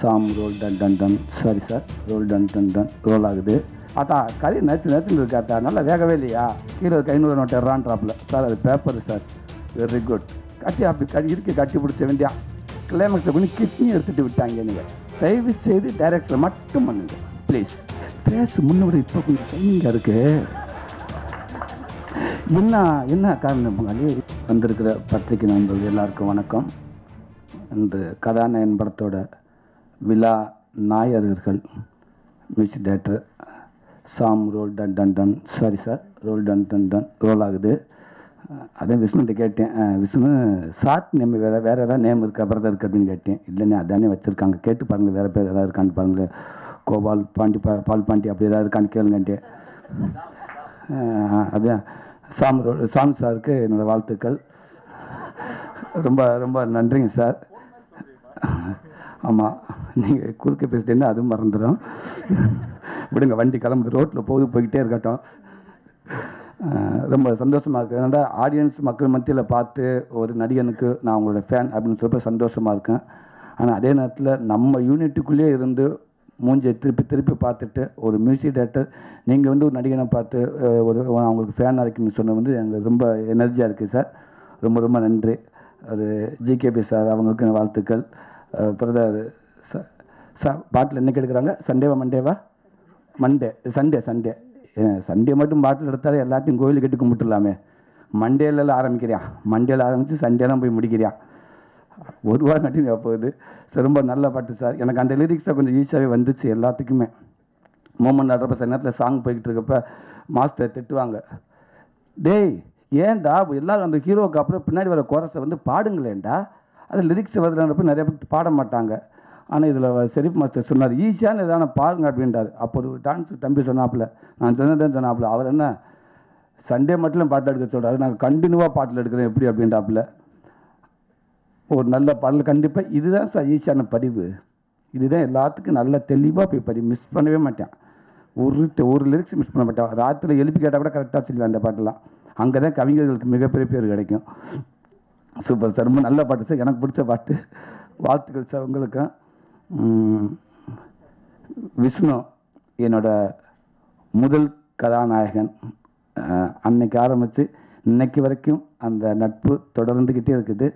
சாம் roll டன் டன் டன் சாரி சார் ரோல் டன் டன் டன் ரோல் ஆகுது. அத்தா கறி நச்சு நச்சுன்னு இருக்காத்தா நல்லா வேகவே இல்லையா? கீழே இருக்க ஐநூறு நோட்டு சார் அது பேப்பர் சார் வெரி குட் கட்டி அப்படி கட்டி இருக்கு கட்டி பிடிச்ச வேண்டியா? கிளைமேக்ஸில் கொஞ்சம் கிட்னி எடுத்துகிட்டு விட்டாங்க நீங்கள் தயவு செய்து டைரக்ஷனில் மட்டும் பண்ணுங்க. ப்ளீஸ் பேசு முன்னோட இப்போ கொஞ்சம் ஷைனிங்காக இருக்குது என்ன என்ன காரணம்? பங்காளி வந்திருக்கிற பத்திரிகை நண்பர்கள் எல்லாருக்கும் வணக்கம். இன்று கதாநாயகன் படத்தோட விழா நாயர்கள் மியூசிக் டேரக்டர் சாம் ரோல் டன் டன் டன் சாரி சார் ரோல் டன் டன் டன் ரோல் ஆகுது. அதே அதான் விஷ்ணுகிட்ட கேட்டேன். விஷ்ணு ஷார்ட் நேம் வேறு வேறு ஏதாவது நேம் இருக்கா பிரதர் இருக்கு அப்படின்னு கேட்டேன். இல்லைண்ணே அதானே வச்சுருக்காங்க. கேட்டு பாருங்கள் வேறு பேர் ஏதாவது இருக்கான்னு பாருங்கள் கோபால் பாண்டி பா பால் பாண்டி அப்படி ஏதாவது இருக்கான்னு கேளுங்கன்ட்டு. அதான். சாம் ரோல் சாம் சாருக்கு என்னோடய வாழ்த்துக்கள். ரொம்ப ரொம்ப நன்றிங்க சார். ஆமாம் நீங்கள் குறுக்க பேசிட்டேன்னா அதுவும் மறந்துடும் விடுங்க வண்டி கிளம்புது ரோட்டில் போகுது போய்கிட்டே இருக்கட்டும். ரொம்ப சந்தோஷமாக இருக்குது அதனால் ஆடியன்ஸ் மக்கள் மத்தியில் பார்த்து ஒரு நடிகனுக்கு நான் உங்களோட ஃபேன் அப்படின்னு சொல்லிட்டு சந்தோஷமாக இருக்கேன். ஆனால் அதே நேரத்தில் நம்ம யூனிட்டுக்குள்ளேயே இருந்து மூஞ்சியை திருப்பி திருப்பி பார்த்துட்டு ஒரு மியூசிக் டேரக்டர் நீங்கள் வந்து ஒரு நடிகனை பார்த்து ஒரு அவங்களுக்கு ஃபேனாக இருக்குன்னு சொன்னது வந்து எங்களுக்கு ரொம்ப எனர்ஜியாக இருக்குது சார் ரொம்ப ரொம்ப நன்றி. அது ஜிகேபி சார் அவங்களுக்கு வாழ்த்துக்கள். பிரதர் பாட்டில் என்னைக்கு எடுக்கிறாங்க சண்டேவா மண்டேவா? Monday Sunday Sunday. சண்டே மட்டும் பாட்டில் எடுத்தாலே எல்லாத்தையும் கோயிலுக்கு கட்டி கும்பிட்டுலாமே மண்டேல ஆரம்பிக்கிறியான் மண்டேல ஆரம்பித்து சண்டேலாம் போய் முடிக்கிறியான் ஒரு வாரம் கண்டினியூ போகுது. சார் ரொம்ப நல்ல பாட்டு சார். எனக்கு அந்த லிரிக்ஸை கொஞ்சம் ஈஸியாகவே வந்துச்சு எல்லாத்துக்குமே. மூமெண்ட் ஆடுறப்ப சில நேரத்தில் சாங் போய்கிட்டு இருக்கப்ப மாஸ்டர் திட்டுவாங்க. டேய் ஏன்டா எல்லாரும் அந்த ஹீரோவுக்கு அப்புறம் பின்னாடி வர கோரஸை வந்து பாடுங்களேன்டா. அது லிரிக்ஸ் வருதுன்றப்ப நிறைய பேர் பாட மாட்டாங்க. ஆனால் இதில் செரிப் மாஸ்டர் சொன்னார் ஈஸியான எதான பாருங்க அப்படின்றார். அப்போ ஒரு டான்ஸ் தம்பி சொன்னாப்புல நான் சொன்னதான் சொன்னாப்புல. அவர் என்ன சண்டே மட்டும் பாட்டில் எடுக்க சொல்கிறாரு நாங்கள் கண்டினியூவாக பாட்டில் எடுக்கிறேன் எப்படி? அப்படின்றாப்புல. ஒரு நல்ல பாடல் கண்டிப்பாக இதுதான் சார் ஈஸியான பதிவு. இதுதான் எல்லாத்துக்கும் நல்ல தெளிவாக போய் பதிவு. மிஸ் பண்ணவே மாட்டேன். ஒரு ஒரு லிரிக்ஸ் மிஸ் பண்ண மாட்டேன். ராத்திரி எழுப்பி கேட்டால் கூட கரெக்டாக சொல்லுவேன் அந்த பாட்டெல்லாம். அங்கே தான் கவிஞர்களுக்கு மிகப்பெரிய பேர் கிடைக்கும். Super sir. ரொம்ப நல்ல பாட்டு சார். எனக்கு பிடிச்ச பாட்டு. வாழ்த்துக்கள் சார் உங்களுக்கும். விஷ்ணு என்னோட முதல் கதாநாயகன். அன்னைக்கு ஆரம்பித்து இன்னைக்கு வரைக்கும் அந்த நட்பு தொடர்ந்துக்கிட்டே இருக்குது.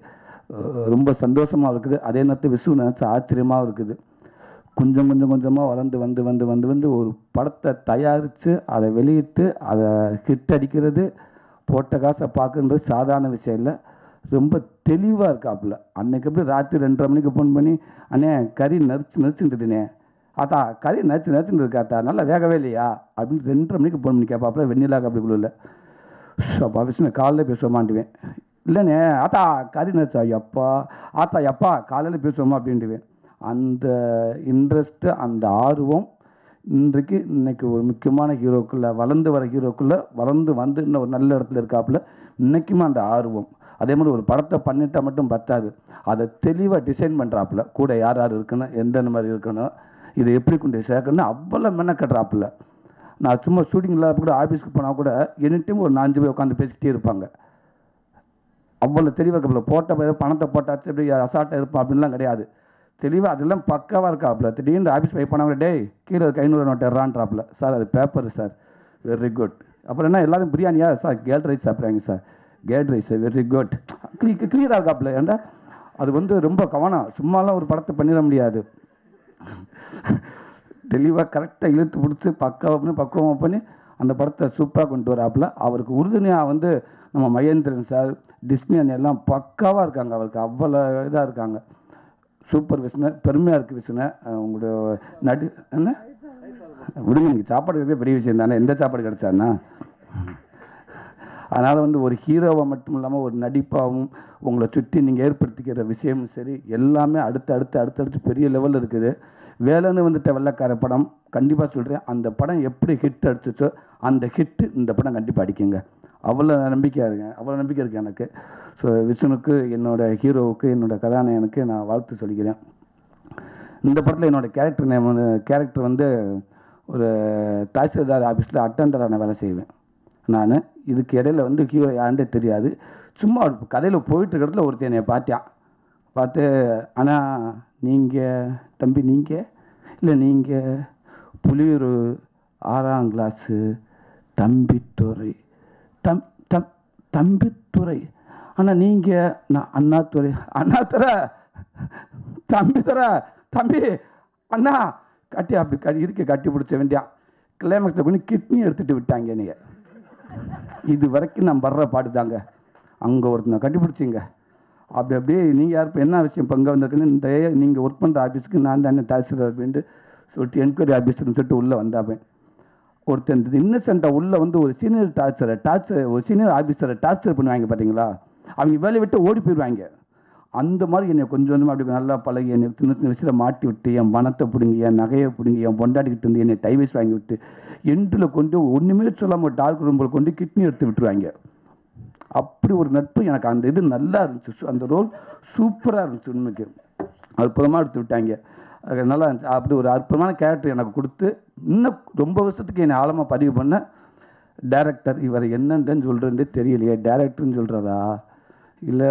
ரொம்ப சந்தோஷமாக இருக்குது. அதே நேரத்தில் விஷ்ணு நினச்சி ஆச்சரியமாகவும் இருக்குது. கொஞ்சம் கொஞ்சம் கொஞ்சமாக வளர்ந்து வந்து வந்து வந்து வந்து ஒரு படத்தை தயாரித்து அதை வெளியிட்டு அதை ஹிட் அடிக்கிறது போட்ட காசை பார்க்குன்றது சாதாரண விஷயம் இல்லை. ரொம்ப தெளிவாக இருக்காப்புல. அன்னைக்கு எப்படி ராத்திரி ரெண்டரை மணிக்கு ஃபோன் பண்ணி அண்ணே கறி நரிச்சு நரிச்சுட்டுனே ஆத்தா கறி நரிச்சு நரிச்சுட்டு இருக்காத்தா நல்லா வேகவே இல்லையா? அப்படின்னு ரெண்டரை மணிக்கு ஃபோன் பண்ணி கேட்பாப்புல வெண்ணிலா அப்படிக்குள்ள இல்லை அப்பா காலைல காலையில் இல்லைண்ணே ஆத்தா கறி நரிச்சா எப்பா ஆத்தா எப்பா காலையில் பேசுவோமா? அப்படின்ட்டுவேன். அந்த இன்ட்ரெஸ்ட்டு அந்த ஆர்வம் இன்றைக்கு இன்னைக்கு ஒரு முக்கியமான ஹீரோக்குள்ளே வளர்ந்து வர ஹீரோக்குள்ளே வளர்ந்து வந்து இன்னும் ஒரு நல்ல இடத்துல இருக்காப்புல இன்றைக்குமா அந்த ஆர்வம். அதே மாதிரி ஒரு படத்தை பண்ணிட்டால் மட்டும் பத்தாது. அதை தெளிவாக டிசைன் பண்ணுறாப்புல கூட யார் யார் இருக்கணும் எந்தெந்த மாதிரி இருக்கணும் இதை எப்படி கொண்டு சேர்க்கணும்னு அவ்வளோ மெனக்கட்டுறாப்புல நான் சும்மா ஷூட்டிங் இல்லாத கூட ஆஃபீஸ்க்கு போனால் கூட எனி டைம் ஒரு நாலஞ்சு பேர் உட்காந்து பேசிக்கிட்டே இருப்பாங்க. அவ்வளோ தெளிவாக இருக்காப்புல. போட்ட பணத்தை போட்டாச்சு எப்படி அசால்ட்டாக இருப்போம் அப்படின்லாம் கிடையாது. தெளிவாக அதெல்லாம் பக்காவாக இருக்காப்புல. திடீர்னு ஆஃபீஸ் போய் போனவங்க டேய் கீழே இருக்க ஐநூறு நோட்டு எறான்றாப்புல சார் அது பேப்பர் சார். வெரி குட் அப்புறம் என்ன எல்லாரும் பிரியாணியா? சார் கேட் ரைஸ் சாப்பிட்றாங்க சார். கேட் ரைஸ் வெரி குட் க்ளீ கிளியராக இருக்காப்புல ஏன்டா அது வந்து ரொம்ப கவனம். சும்மாலாம் ஒரு படத்தை பண்ணிட முடியாது. தெளிவாக கரெக்டாக இழுத்து பிடிச்சி பக்காவாக பண்ணி பக்குவமாக பண்ணி அந்த படத்தை சூப்பராக கொண்டு வராப்புல அவருக்கு உறுதுணையாக வந்து நம்ம மகேந்திரன் சார் டிஸ்னி அண்ணன் எல்லாம் பக்காவாக இருக்காங்க. அவருக்கு அவ்வளோ இதாக இருக்காங்க. சூப்பர் விஷ்ணு பெருமையாக இருக்குது விஷ்ணு. உங்களோட நடு என்ன? விடுங்க நீங்கள் சாப்பாடு பெரிய விஷயம் தானே. எந்த சாப்பாடு கிடச்சாண்ணா அதனால் வந்து ஒரு ஹீரோவை மட்டும் இல்லாமல் ஒரு நடிப்பாகவும் உங்களை சுற்றி நீங்கள் ஏற்படுத்திக்கிற விஷயமும் சரி எல்லாமே அடுத்து அடுத்து அடுத்தடுத்து பெரிய லெவலில் இருக்குது. வேலைன்னு வந்துட்ட வெள்ளக்கார படம் கண்டிப்பாக சொல்கிறேன் அந்த படம் எப்படி ஹிட் அடிச்சிச்சோ அந்த ஹிட்டு இந்த படம் கண்டிப்பாக அடிக்குங்க. அவ்வளோ நம்பிக்கையாக இருக்கேன் அவ்வளோ நம்பிக்கை இருக்குது எனக்கு. ஸோ விஷ்ணுக்கு என்னோட ஹீரோவுக்கு என்னோடய கதாநாயகனுக்கு நான் வாழ்த்து சொல்லிக்கிறேன். இந்த படத்தில் என்னோட கேரக்டர் நேம் வந்து கேரக்டர் வந்து ஒரு தாசில்தார் ஆஃபீஸில் அட்டண்டரான வேலை செய்வேன். நான் இதுக்கு இடையில வந்து ஹீரோ யாருன்றே தெரியாது. சும்மா ஒரு கதையில் போயிட்டு இருக்கிறதுல ஒருத்தன் என்னை பார்த்தான் பார்த்து ஆனால் நீங்கள் தம்பி நீங்கள் இல்லை நீங்கள் புளியூர் ஆறாம் கிளாஸு தம்பித்துறை. தம் தம் தம்பித்துறை? ஆனால் நீங்கள் நான் அண்ணாத்துறை. அண்ணாத்துறை? தம்பித்துறை? தம்பி அண்ணா. கட்டி அப்படி கட்டி இருக்க கட்டி பிடிச்ச வேண்டியான். கிளைமேக்ஸில் கொண்டு கிட்னி எடுத்துகிட்டு விட்டாங்க நீங்கள் இது வரைக்கும் நான் வர்ற பாடுதாங்க அங்கே ஒருத்தனை கண்டுபிடிச்சிங்க. அப்படி அப்படியே நீங்கள் யார் இப்போ என்ன விஷயம் இப்போ இங்கே வந்திருக்குன்னு இந்த நீங்கள் ஒர்க் பண்ணுற ஆஃபீஸுக்கு நான் தானே தாசில்தார் அப்படின்ட்டு சொல்லிட்டு என்கொயரி ஆஃபீஸர்னு சொல்லிட்டு உள்ளே வந்தாப்பேன். ஒருத்தன் இன்னசென்ட்டாக உள்ளே வந்து ஒரு சீனியர் டார்ச்சரை டார்ச்சர் ஒரு சீனியர் ஆஃபீஸரை டார்ச்சர் பண்ணுவாங்க பார்த்தீங்களா அவங்க வேலையை விட்டு ஓடி போயிடுவாங்க அந்த மாதிரி என்னை கொஞ்சம் கொஞ்சமாக அப்படி நல்லா பழகி என்னை சின்ன சின்ன விஷயத்தில் மாட்டி விட்டு என் பணத்தை பிடுங்கி என் நகையை பிடுங்கி என் பொண்டாட்டிக்கிட்டு இருந்து என்னை டைவைஸ் வாங்கி விட்டு எண்டில் கொண்டு ஒன்றுமே சொல்லாமல் டார்க் ரூமில் கொண்டு கிட்னி எடுத்து விட்டுருவாங்க. அப்படி ஒரு நட்பு எனக்கு அந்த இது நல்லா இருந்துச்சு. அந்த ரோல் சூப்பராக இருந்துச்சு உண்மைக்கு. அற்புதமாக எடுத்து விட்டாங்க. அது நல்லா இருந்துச்சு. அப்படி ஒரு அற்புதமான கேரக்டர் எனக்கு கொடுத்து இன்னும் ரொம்ப வருஷத்துக்கு என்னை ஆழமாக பதிவு பண்ண டேரக்டர் இவர் என்னன்னு சொல்கிறேன்னு தெரியலையே. டேரக்டர்னு சொல்கிறதா இல்லை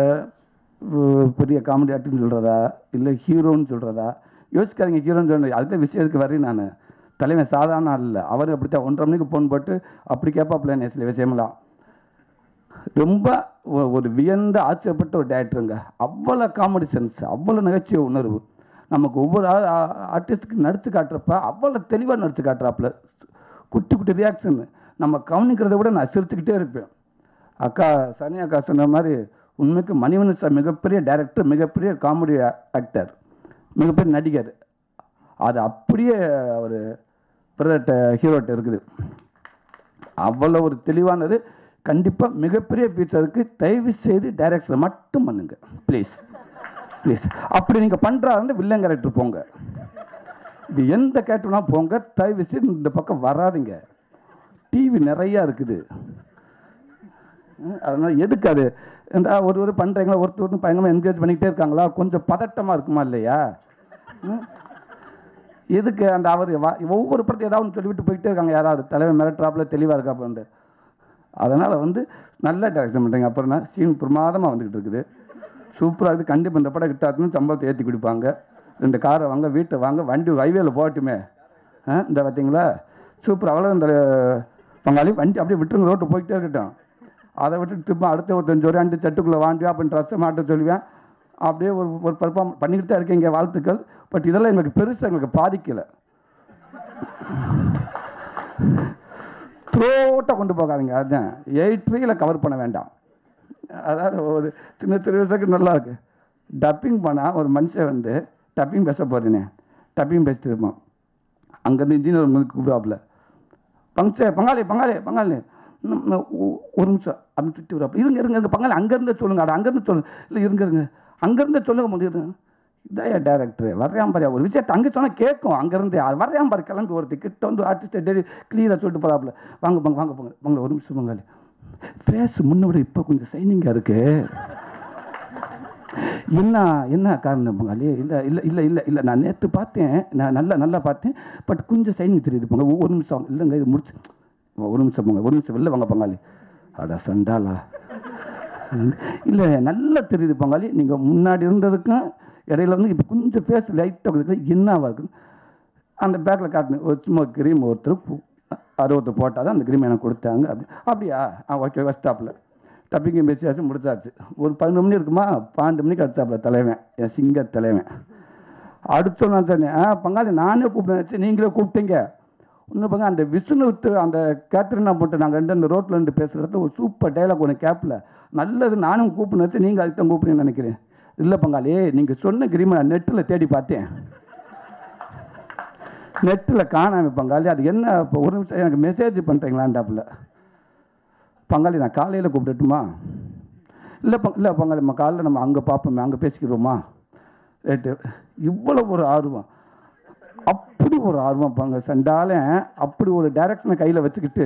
பெரிய காமெடி ஆர்ட்னு சொல்கிறதா இல்லை ஹீரோன்னு சொல்கிறதா யோசிக்காதீங்க ஹீரோன்னு சொல்ல அதுக்கு விஷயத்துக்கு வரேன் நான். தலைவன் சாதாரண ஆள் இல்லை. அவர் அப்படித்தான். ஒன்றரை மணிக்கு ஃபோன் போட்டு அப்படி கேட்பாப்புல என்ன சில விஷயமெல்லாம். ரொம்ப ஒரு வியந்த ஆச்சரியப்பட்ட ஒரு டேரக்டருங்க அவ்வளோ காமெடி சென்ஸ் அவ்வளோ நகைச்சுவை உணர்வு. நமக்கு ஒவ்வொரு ஆர்டிஸ்ட்டுக்கு நடித்து காட்டுறப்ப அவ்வளோ தெளிவாக நடித்து காட்டுறாப்புல. குட்டி குட்டி ரியாக்ஷன் நம்ம கவனிக்கிறத விட நான் சிரிச்சுக்கிட்டே இருப்பேன். அக்கா சனி அக்கா சொன்ன மாதிரி உண்மைக்கு மணிவண்ணன் சார் மிகப்பெரிய டைரக்டர் மிகப்பெரிய காமெடி ஆக்டர் மிகப்பெரிய நடிகர். அது அப்படியே ஒரு பிரதட்ட ஹீரோட்ட இருக்குது. அவ்வளோ ஒரு தெளிவானது. கண்டிப்பாக மிகப்பெரிய ஃபீச்சருக்கு தயவு செய்து டைரக்ஷனை மட்டும் பண்ணுங்க. ப்ளீஸ் ப்ளீஸ் அப்படி நீங்கள் பண்ணுறா வந்து வில்லன் கேரக்டர் போங்க. இது எந்த கேரக்டர்னா போங்க. தயவு செய்து இந்த பக்கம் வராதீங்க. டிவி நிறையா இருக்குது. அதனால் எதுக்கு அது? இந்த ஒரு ஒரு பண்ணுறீங்களா ஒருத்தர் ஒருத்தர் பயங்கரமாக என்கரேஜ் பண்ணிக்கிட்டே இருக்காங்களா? கொஞ்சம் பதட்டமாக இருக்குமா இல்லையா? ம்? எதுக்கு அந்த அவர் ஒவ்வொரு படத்தையும் ஏதாவது ஒன்று சொல்லிவிட்டு போயிட்டே இருக்காங்க யாராவது. தலைவன் மிரட்டுறாப்புல தெளிவாக இருக்காப்புலன்ட்டு அதனால் வந்து நல்ல டேரக்ஷன் பண்ணுறீங்க அப்புறம் சீன் பிரமாதமாக வந்துக்கிட்டு இருக்குது. சூப்பராக இருக்குது. கண்டிப்பாக இந்த படம் கிட்டாத்துன்னு சம்பளத்தை ஏற்றி கொடுப்பாங்க. ரெண்டு காரை வாங்க வீட்டை வாங்க வண்டி ஹைவேல போகட்டுமே. ஆ இந்த பார்த்தீங்களா? சூப்பர். அவ்வளோ இந்த பங்காளி. வண்டி அப்படியே விட்டுருங்க ரோட்டு போய்கிட்டே இருக்கட்டும். அதை விட்டுட்டு திரும்ப அடுத்த ஒருத்தன் சொல்லி அந்த சட்டுக்குள்ளே வாண்டியா அப்படின்னு ட்ரெஸ்ஸை மாட்ட சொல்லுவேன். அப்படியே ஒரு ஒரு பர்ஃபார்ம் பண்ணிக்கிட்டு தான் இருக்கீங்க வாழ்த்துக்கள். பட் இதெல்லாம் எங்களுக்கு பெருசாக எங்களுக்கு பாதிக்கலை. த்ரோட்டாக கொண்டு போகாதீங்க அதுதான் எயிட் த்ரீயில் கவர் பண்ண வேண்டாம். அதாவது ஒரு சின்ன திருவிசக்கு நல்லா இருக்குது டப்பிங் பண்ணால் ஒரு மனுஷன் வந்து டப்பிங் பேச போகிறேனே டப்பிங் பேசிட்டு இருப்பான். அங்கேருந்து இன்ஜினியர் உங்களுக்கு கூப்பிடுவாப்புல. பங்சே பங்காளி பங்காளி பங்காளி. ஒரு நிமிஷம் அப்படின்னு சுற்றி வராப்புல இருங்க இருங்க இருங்க பங்காளி அங்கேருந்து சொல்லுங்க அட அங்கேருந்து சொல்லுங்க. இல்லை இருங்க இருங்க. அங்கேருந்து சொல்லுங்க முடியுது இதாயா டேரக்டர் வர்றான் பாரு ஒரு விஷயத்தை அங்கே சொன்னால் கேட்கும் அங்கேருந்து வர்றான் பாரு கிளம்பி ஒருத்தி கிட்ட வந்து ஆர்டிஸ்ட்டை டெய்லி கிளியராக சொல்லிட்டு போகிறாப்புல வாங்க பங்க வாங்க போங்க பங்கள ஒரு நிமிஷம் பங்காளி ஃபேஸ் முன்ன விட இப்போ கொஞ்சம் சைனிங்காக இருக்கு. என்ன என்ன காரணம் பங்காளி? இல்லை இல்லை இல்லை இல்லை இல்லை. நான் நேற்று பார்த்தேன் நான் நல்லா நல்லா பார்த்தேன். பட் கொஞ்சம் சைனிங் தெரியுது போங்க ஒரு நிமிஷம் இல்லைங்க இது முடிச்சு. ஒரு நிமிஷம் போங்க ஒரு நிமிஷம் வெளில வாங்க பங்காளி. அட சண்டாலா இல்லை நல்லா தெரியுது பங்காளி. நீங்கள் முன்னாடி இருந்ததுக்கும் இடையில வந்து இப்போ கொஞ்சம் ஃபேஸ் லைட்டாக என்னவா இருக்கு? அந்த பேக்கில் காட்டினேன் ஒரு சும்மா கிரீம் ஒருத்தர் அறுபத்தர் போட்டால் தான் அந்த கிரீம் எனக்கு கொடுத்தாங்க. அப்படி அப்படியா? ஆ ஓகே ஸ்டாப்பில் டப்பிங்க மெசேஜ் முடிச்சாச்சு. ஒரு பதினொரு மணி இருக்குமா? பன்னெண்டு மணிக்கு அடிச்சாப்புல தலைவன். என் சிங்க தலைவன். அடுத்த நான் சொன்னேன் ஆ பங்காளி நானே கூப்பிட்டேன் நீங்களே கூப்பிட்டீங்க. இன்னும் பாருங்க அந்த விஷ்ணு அந்த கேத்ரினா போட்டு நாங்கள் ரெண்டு அந்த ரோட்டில் ரெண்டு பேசுகிறது ஒரு சூப்பர் டைலாக் ஒன்று கேப்பில். நல்லது நானும் கூப்பிட்டு வச்சு நீங்கள் அதுக்கு தான் கூப்பிடுன்னு நினைக்கிறேன். இல்லை பங்காளி நீங்கள் சொன்ன கிரீமை நான் நெட்டில் தேடி பார்த்தேன். நெட்டில் காணாம பங்காளி அது என்ன இப்போ ஒரு நிமிஷம் எனக்கு மெசேஜ் பண்ணுறீங்களான்டாப்புல பங்காளி நான் காலையில் கூப்பிடட்டுமா? இல்லை பங் இல்லை பங்காளி நம்ம காலையில் நம்ம அங்கே பார்ப்போமே அங்கே பேசிக்கிறோமா? ரைட்டு இவ்வளோ ஒரு ஆர்வம். அப்படி ஒரு ஆர்வம் பாங்க சண்டால அப்படி ஒரு டைரக்ஷனை கையில் வச்சுக்கிட்டு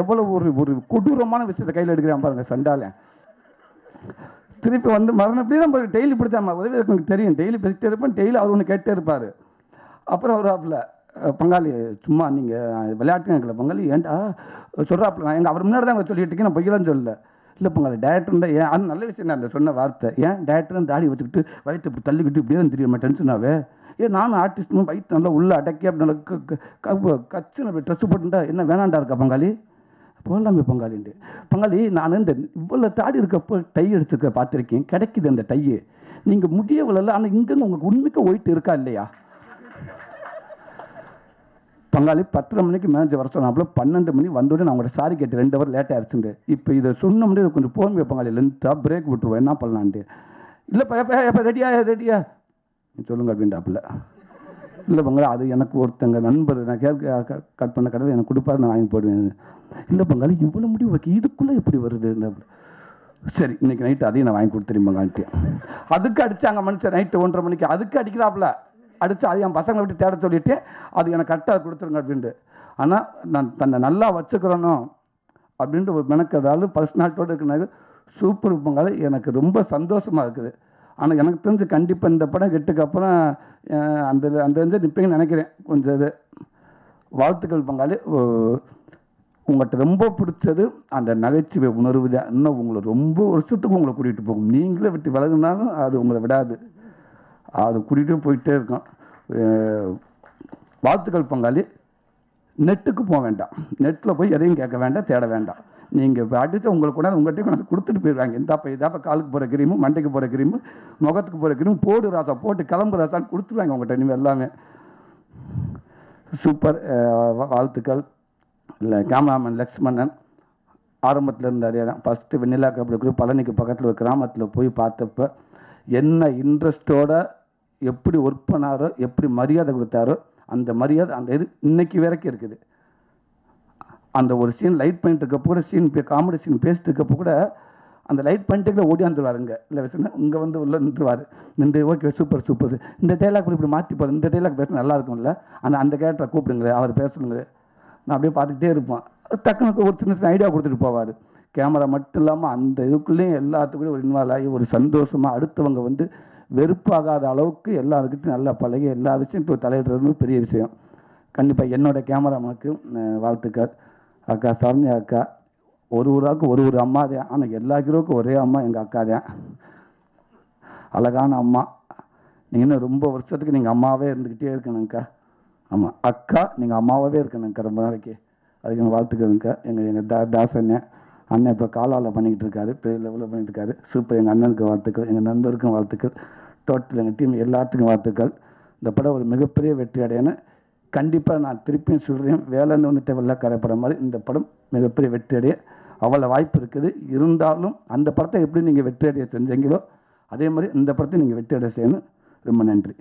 எவ்வளோ ஒரு ஒரு கொடூரமான விஷயத்தை கையில் எடுக்கிறான் பாருங்க சண்டால திருப்பி வந்து மரணம் இப்படி தான் டெய்லி பிடித்தாம்மா உதவி எனக்கு தெரியும். டெய்லி பேசிட்டே இருப்பேன் டெய்லி அவர் ஒன்று கேட்டே இருப்பார். அப்புறம் வருவாப்புல அஹ் பங்காளி சும்மா நீங்கள் விளையாட்டுங்கள பங்காளி ஏன்டா? சொல்கிறாப்புல நான் எங்கள் அவர் முன்னாடி தான் அங்கே சொல்லிட்டு இருக்கேன் நான் பொய்யலாம் சொல்லலை. இல்லை பங்காளி டேரக்டர் இருந்தால் ஏன் அது நல்ல விஷயம் தான் அந்த சொன்ன வார்த்தை. ஏன் டேரக்டர் தாடி வச்சுக்கிட்டு வயிற்று இப்படி தள்ளிக்கிட்டு இப்படியே தான் தெரியுமா டென்ஷனாவே ஏன் நானும் ஆர்டிஸ்ட்னு வயிற்று நல்லா உள்ளே அடக்கி அப்படி நல்லா க- க- கச்சுன்னு அப்படி ட்ரெஸ் போட்டுட்டா என்ன வேணாண்டா இருக்கா பங்காளி? போடலாமே பங்காளின்ட்டு. பங்காளி நான் இந்த இவ்வளோ தாடி இருக்கப்போ டை எடுத்துக்க பார்த்துருக்கேன். கிடைக்குது அந்த டையு நீங்கள் முடியவில்லை ஆனால் இங்கேருந்து உங்களுக்கு உண்மைக்கு ஒயிட் இருக்கா இல்லையா? பங்காளி பத்தரை மணிக்கு மேனேஜர் வர சொன்னாப்புல பன்னெண்டு மணி வந்தோடனே நான் உங்கள்கிட்ட சாரி கேட்டு ரெண்டு ஹவர் லேட்டாக ஆயிடுச்சுண்டு இப்போ இதை சொன்ன முடியாது கொஞ்சம் போங்க பங்காளி லென்த்தாக பிரேக் விட்டுருவோம். என்ன பண்ணலான்ட்டு. இல்லைப்பா எப்போ எப்போ ரெடியா ரெடியா சொல்லுங்க அப்படின்ட்டாப்புல இல்லை பங்காளி அது எனக்கு ஒருத்தங்க நண்பர் நான் கேட்க கட் பண்ண கடையில் எனக்கு கொடுப்பாரு நான் வாங்கி போடுவேன் இல்லை பங்காளி இவ்வளோ முடிவு வைக்க இதுக்குள்ளே எப்படி வருது? சரி இன்னைக்கு நைட்டு அதையும் நான் வாங்கி கொடுத்துருங்க பங்காளிட்டு அதுக்கு அடித்தாங்க மனுஷன் நைட்டு ஒன்றரை மணிக்கு அதுக்கு அடிக்கிறாப்புல அடித்து அது என் பசங்களை விட்டு தேட சொல்லிவிட்டு அது எனக்கு கரெக்டாக கொடுத்துருங்க அப்படின்ட்டு. ஆனால் நான் தன்னை நல்லா வச்சுக்கிறனோ அப்படின்ட்டு ஒரு மெனக்கிறதாலும் பர்சனாலிட்டோடு இருக்கிறனால சூப்பர் பங்காளி எனக்கு ரொம்ப சந்தோஷமாக இருக்குது. ஆனால் எனக்கு தெரிஞ்சு கண்டிப்பாக இந்த படம் கெட்டுக்கு அப்புறம் அந்த அந்த வந்து நிற்பீங்கன்னு நினைக்கிறேன். கொஞ்சம் இது வாழ்த்துக்கள் பங்காளி. உங்கள்கிட்ட ரொம்ப பிடிச்சது அந்த நகைச்சுவை உணர்வு தான். இன்னும் உங்களை ரொம்ப வருஷத்துக்கு உங்களை கூட்டிகிட்டு போகும். நீங்களே விட்டு விலகுனாலும் அது உங்களை விடாது. அது கூட்டிகிட்டு போயிட்டே இருக்கும். வாழ்த்துக்கள் பங்காளி. நெட்டுக்கு போக வேண்டாம். நெட்டில் போய் எதையும் கேட்க வேண்டாம் தேட வேண்டாம். நீங்கள் இப்போ உங்களுக்கு கொண்டாந்து உங்கள்கிட்ட கொண்டாந்து கொடுத்துட்டு போயிடுவாங்க. இந்தாப்பா இதாப்பா காலுக்கு போகிற கிரீமு மண்டைக்கு போகிற கிரீமு முகத்துக்கு போகிற கிரீமு போடு ராசா போட்டு கிளம்பு ராசான்னு கொடுத்துருவாங்க உங்கள்கிட்ட. இனிமேல் எல்லாமே. சூப்பர் வாழ்த்துக்கள். இல்லை கேமராமேன் லக்ஷ்மணன் ஆரம்பத்தில் இருந்தார். தான் ஃபஸ்ட்டு வெண்ணிலா கபடி குரூப் பழனிக்கு பக்கத்தில் ஒரு கிராமத்தில் போய் பார்த்தப்ப என்ன இன்ட்ரெஸ்ட்டோட எப்படி ஒர்க் பண்ணாரோ எப்படி மரியாதை கொடுத்தாரோ அந்த மரியாதை அந்த இது இன்றைக்கி வரைக்கும் இருக்குது. அந்த ஒரு சீன் லைட் பண்ணிட்டு இருக்கப்போ கூட சீன் காமெடி சீன் பேசிட்டு இருக்கப்போ கூட அந்த லைட் பண்ணிட்டு ஓடியாந்துருவாருங்க இல்லை பேசுனா இங்கே வந்து உள்ள நின்றுவார். நின்று ஓகே சூப்பர் சூப்பர் இந்த டைலாக் இப்படி மாற்றி போகிற இந்த டைலாக் பேச நல்லா இருக்கும்ல? அந்த அந்த கேரக்டரை கூப்பிடுங்க அவர் பேசணுங்க நான் அப்படியே பார்த்துக்கிட்டே இருப்பேன். டக்குனு ஒரு சின்ன சின்ன ஐடியா கொடுத்துட்டு போவார். கேமரா மட்டும் இல்லாமல் அந்த இதுக்குள்ளேயும் எல்லாத்துக்குள்ளேயும் ஒரு இன்வால்வ் ஆகி ஒரு சந்தோஷமாக அடுத்தவங்க வந்து வெறுப்பாகாத அளவுக்கு எல்லாருக்கிட்டையும் நல்லா பழகி எல்லா விஷயத்தையும் தலையிடுறது பெரிய விஷயம். கண்டிப்பாக என்னோட கேமராமேனுக்கு அஹ், வாழ்த்துக்கள். அக்கா சரண்ய அக்கா ஒரு ஊராவுக்கு ஒரு ஒரு அம்மா தான். ஆனால் எல்லா ஹீரோவுக்கும் ஒரே அம்மா எங்கள் அக்கா தான். அழகான அம்மா. நீங்கள் இன்னும் ரொம்ப வருஷத்துக்கு நீங்கள் அம்மாவே இருந்துக்கிட்டே இருக்கணுங்க்கா ஆமாம் அக்கா நீங்கள் அம்மாவாகவே இருக்கணுங்க்கா ரொம்ப நாளைக்கு. அதுக்கு எங்கள் வாழ்த்துக்கிறதுங்க்கா எங்கள் எங்கள் தா தாசண்ணன் அண்ணன் இப்போ காலாவில் பண்ணிக்கிட்டு இருக்காரு பெரிய லெவலில் பண்ணிட்டு இருக்காரு. சூப்பர் எங்கள் அண்ணனுக்கு வாழ்த்துக்கள் எங்கள் நண்பருக்கும் வாழ்த்துக்கள். டோட்டல் எங்கள் டீம் எல்லாத்துக்கும் வாழ்த்துக்கள். இந்த படம் ஒரு மிகப்பெரிய வெற்றி அடையணும். கண்டிப்பாக நான் திருப்பியும் சொல்கிறேன் வேலைன்னு வந்துட்டு வெள்ளக்கார படம் மாதிரி இந்த படம் மிகப்பெரிய வெற்றி அடைய அவ்வளோ வாய்ப்பு இருக்குது. இருந்தாலும் அந்த படத்தை எப்படி நீங்கள் வெற்றி அடைய செஞ்சீங்களோ அதே மாதிரி இந்த படத்தை நீங்கள் வெற்றி அடைய செய்யணும். ரொம்ப நன்றி.